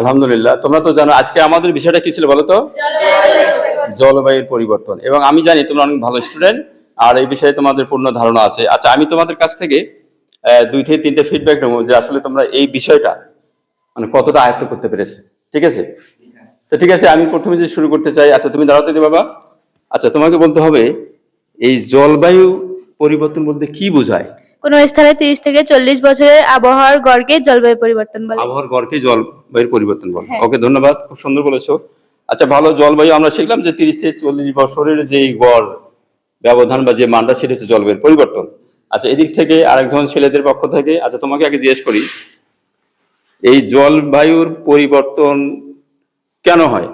আলহামদুলিল্লাহ তোমরা তো জানো আজকে আমাদের বিষয়টা কি ছিল বলো তো? জলবায়ুর পরিবর্তন। এবং আমি জানি তোমরা অনেক ভালো স্টুডেন্ট আর এই বিষয়ে তোমাদের পূর্ণ ধারণা আছে। আচ্ছা আমি তোমাদের কাছ থেকে দুই থেকে তিনটে ফিডব্যাক নেব যে আসলে তোমরা এই বিষয়টা মানে কতটা আয়ত্ত করতে পেরেছ। ঠিক আছে? তো ঠিক আছে আমি প্রথমে যে শুরু করতে চাই আচ্ছা তুমি দাঁড়াতে বাবা। আচ্ছা তোমাকে বলতে হবে এই জলবায়ু পরিবর্তন বলতে কি বোঝায়? কোনো স্থানে তিরিশ থেকে চল্লিশ বছরের আবহাওয়ার গড়কে জলবায়ু পরিবর্তন বলে। আবহাওয়ার গড়কে জলবায়ুর পরিবর্তন বল। হ্যাঁ। ওকে ধন্যবাদ খুব সুন্দর বলেছ। আচ্ছা ভালো জলবায়ু আমরা শিখলাম যে তিরিশ থেকে চল্লিশ বছরের যে গড় ব্যবধান বা যে মানটা সেটা হচ্ছে জলবায়ুর পরিবর্তন। আচ্ছা এদিক থেকে আরেকজন ছেলেদের পক্ষ থেকে আচ্ছা তোমাকে আগে জিজ্ঞেস করি এই জলবায়ুর পরিবর্তন কেন হয়?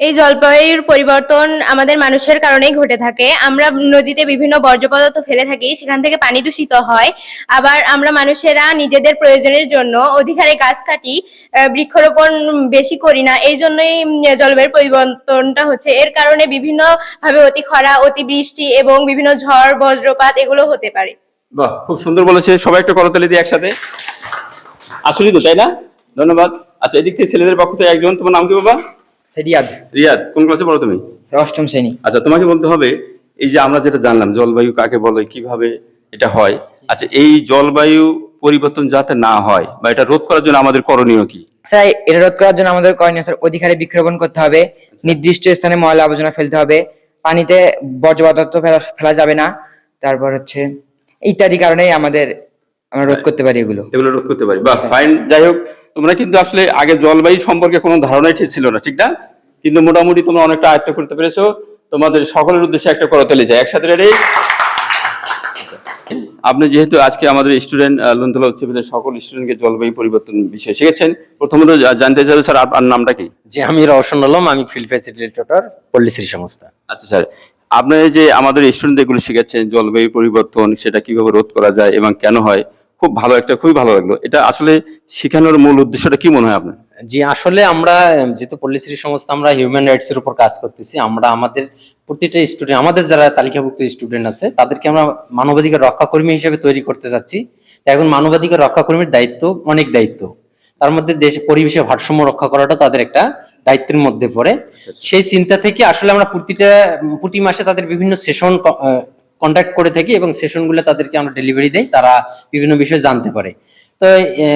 এই জলবায়ুর পরিবর্তন আমাদের মানুষের কারণেই ঘটে থাকে। আমরা নদীতে বিভিন্ন বর্জ্য পদার্থ ফেলে থাকি, সেখান থেকে পানি দূষিত হয়। আবার আমরা মানুষেরা নিজেদের প্রয়োজনের জন্য অধিকারে গাছ কাটি বৃক্ষরোপণ বেশি করি না। এই জন্যই জলবায়ুর পরিবর্তনটা হচ্ছে। এর কারণে বিভিন্ন ভাবে অতি খরা অতিবৃষ্টি এবং বিভিন্ন ঝড়, বজ্রপাত এগুলো হতে পারে। বাহ, খুব সুন্দর বলেছে। সবাই একটু করতালি দিয়ে একসাথে। আসলেই তো, তাই না? ধন্যবাদ। আচ্ছা এদিক থেকে ছেলেদের পক্ষ থেকে একজন। তোমার নাম কি বাবা? সেরিয়াদ রিয়াদ। কোন ক্লাসে পড়ো তুমি? অষ্টম শ্রেণি। আচ্ছা তোমাকে বলতে হবে এই যে আমরা যেটা জানলাম জলবায়ু কাকে বলে কীভাবে এটা হয়? আচ্ছা এই জলবায়ু পরিবর্তন যাতে না হয় বা এটা রোধ করার জন্য আমাদের করণীয় কি? স্যার এটা রোধ করার জন্য আমাদের করণীয় স্যার অধিকারে বৃক্ষরোপণ করতে হবে নির্দিষ্ট স্থানে ময়লা আবর্জনা ফেলতে হবে পানিতে বর্জ্য পদার্থ ফেলা ফেলা যাবে না তারপর হচ্ছে ইত্যাদি কারণেই আমাদের আমরা রোধ করতে পারি এগুলো। এগুলো রোধ করতে পারি। বাস ফাইন যাই হোক তোমরা কিন্তু আসলে আগে জলবায়ু সম্পর্কে কোনো ধারণাই ঠিক ছিল না ঠিক না? কিন্তু মোটামুটি তোমরা অনেকটা আয়ত্ত করতে পেরেছ। তোমাদের সকলের উদ্দেশ্যে একটা করতালি যায়। একসাথে রেডি আপনি যেহেতু আজকে আমাদের স্টুডেন্ট লুন্তলা উচ্চ বিদ্যালয়ের সকল স্টুডেন্টকে জলবায়ু পরিবর্তন বিষয়ে শিখেছেন প্রথমত জানতে চাইব স্যার আপনার নামটা কি? যে আমি রওশন আলম আমি ফিল্ড ফ্যাসিলিটেটর পল্লীশ্রী সংস্থা। আচ্ছা স্যার আপনি এই যে আমাদের স্টুডেন্ট এগুলো শিখাচ্ছেন জলবায়ু পরিবর্তন সেটা কীভাবে রোধ করা যায় এবং কেন হয় খুব ভালো একটা খুবই ভালো লাগল। এটা আসলে শেখানোর মূল উদ্দেশ্যটা কি মনে হয় আপনার? জি আসলে আমরা যেহেতু পল্লীশ্রী সংস্থা আমরা হিউম্যান রাইটস এর উপর কাজ করতেছি। আমরা আমাদের প্রতিটা স্টুডেন্ট আমাদের যারা তালিকাভুক্ত স্টুডেন্ট আছে তাদেরকে আমরা মানবাধিকার রক্ষা কর্মী হিসেবে তৈরি করতে চাচ্ছি। একজন মানবাধিকার রক্ষা কর্মীর দায়িত্ব অনেক দায়িত্ব। তার মধ্যে দেশ পরিবেশের ভারসাম্য রক্ষা করাটা তাদের একটা দায়িত্বের মধ্যে পড়ে। সেই চিন্তা থেকে আসলে আমরা প্রতিটা প্রতি মাসে তাদের বিভিন্ন সেশন কন্ট্যাক্ট করে থাকি এবং সেশনগুলো তাদেরকে আমরা ডেলিভারি দেই তারা বিভিন্ন বিষয়ে জানতে পারে। তো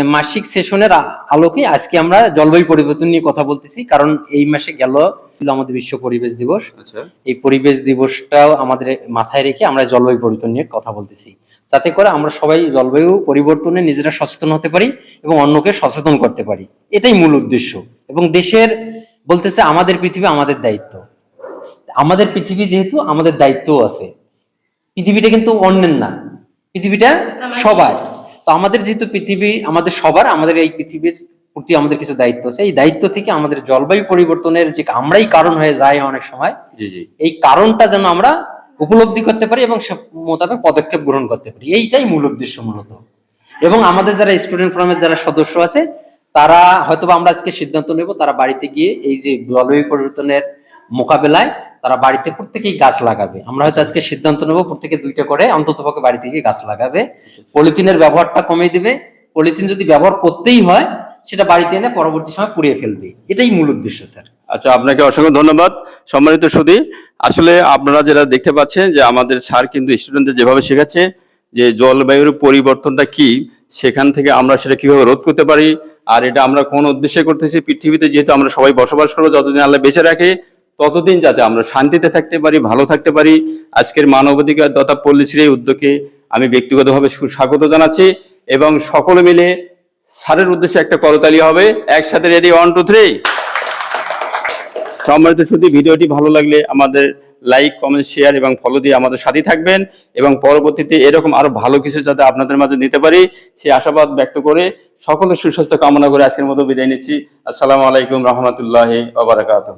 মাসিক সেশনের আলোকে আজকে আমরা জলবায়ু পরিবর্তন নিয়ে কথা বলতেছি কারণ এই মাসে গেল ছিল আমাদের বিশ্ব পরিবেশ দিবস। আচ্ছা। এই পরিবেশ দিবসটাও আমাদের মাথায় রেখে আমরা জলবায়ু পরিবর্তন নিয়ে কথা বলতেছি। যাতে করে আমরা সবাই জলবায়ু পরিবর্তনে নিজেরা সচেতন হতে পারি এবং অন্যকে সচেতন করতে পারি। এটাই মূল উদ্দেশ্য। এবং দেশের বলতেছে আমাদের পৃথিবী আমাদের দায়িত্ব। আমাদের পৃথিবী যেহেতু আমাদের দায়িত্বও আছে। পৃথিবীটা কিন্তু অন্যের না। পৃথিবীটা সবার। তো আমাদের যেহেতু পৃথিবী আমাদের সবার আমাদের এই পৃথিবীর প্রতি আমাদের কিছু দায়িত্ব আছে। এই দায়িত্ব থেকে আমাদের জলবায়ু পরিবর্তনের যে আমরাই কারণ হয়ে যায় অনেক সময় জি জি। এই কারণটা যেন আমরা উপলব্ধি করতে পারি এবং সে মোতাবেক পদক্ষেপ গ্রহণ করতে পারি। এইটাই মূল উদ্দেশ্য মূলত। এবং আমাদের যারা স্টুডেন্ট ফোরামের যারা সদস্য আছে তারা হয়তোবা আমরা আজকে সিদ্ধান্ত নেব তারা বাড়িতে গিয়ে এই যে জলবায়ু পরিবর্তনের মোকাবেলায় তারা বাড়িতে প্রত্যেকেই গাছ লাগাবে। আমরা হয়তো আজকে সিদ্ধান্ত নেব প্রত্যেকে দুইটা করে, অন্তত পক্ষে বাড়িতে গিয়ে গাছ লাগাবে। পলিথিনের ব্যবহারটা কমিয়ে দিবে। পলিথিন যদি ব্যবহার করতেই হয়, সেটা বাড়িতে এনে পরবর্তী সময় পুড়িয়ে ফেলবে। এটাই মূল উদ্দেশ্য, স্যার। আচ্ছা আপনাকে অসংখ্য ধন্যবাদ। সম্মানিত সুদী আসলে আপনারা যেটা দেখতে পাচ্ছেন যে আমাদের স্যার কিন্তু স্টুডেন্টদের যেভাবে শেখাচ্ছে যে জলবায়ুর পরিবর্তনটা কি, সেখান থেকে আমরা সেটা কীভাবে রোধ করতে পারি, আর এটা আমরা কোন উদ্দেশ্যে করতেছি, পৃথিবীতে যেহেতু আমরা সবাই বসবাস করব, যতদিন আল্লাহ বেঁচে রাখে ততদিন যাতে আমরা শান্তিতে থাকতে পারি, ভালো থাকতে পারি, আজকের মানবাধিকার তথা এই উদ্যোগে আমি ব্যক্তিগতভাবে সুস্বাগত জানাচ্ছি এবং সকলে মিলে স্যারের উদ্দেশ্যে একটা করতালি হবে। একসাথে রেডি ওয়ান টু থ্রি সম্মানিত শুধু ভিডিওটি ভালো লাগলে আমাদের লাইক কমেন্ট শেয়ার এবং ফলো দিয়ে আমাদের সাথেই থাকবেন এবং পরবর্তীতে এরকম আরও ভালো কিছু যাতে আপনাদের মাঝে নিতে পারি, সেই আশাবাদ ব্যক্ত করে সকলের সুস্বাস্থ্য কামনা করে আজকের মতো বিদায় নিচ্ছি। আসসালামু আলাইকুম রহমতুল্লাহ ওবরাকাতুহ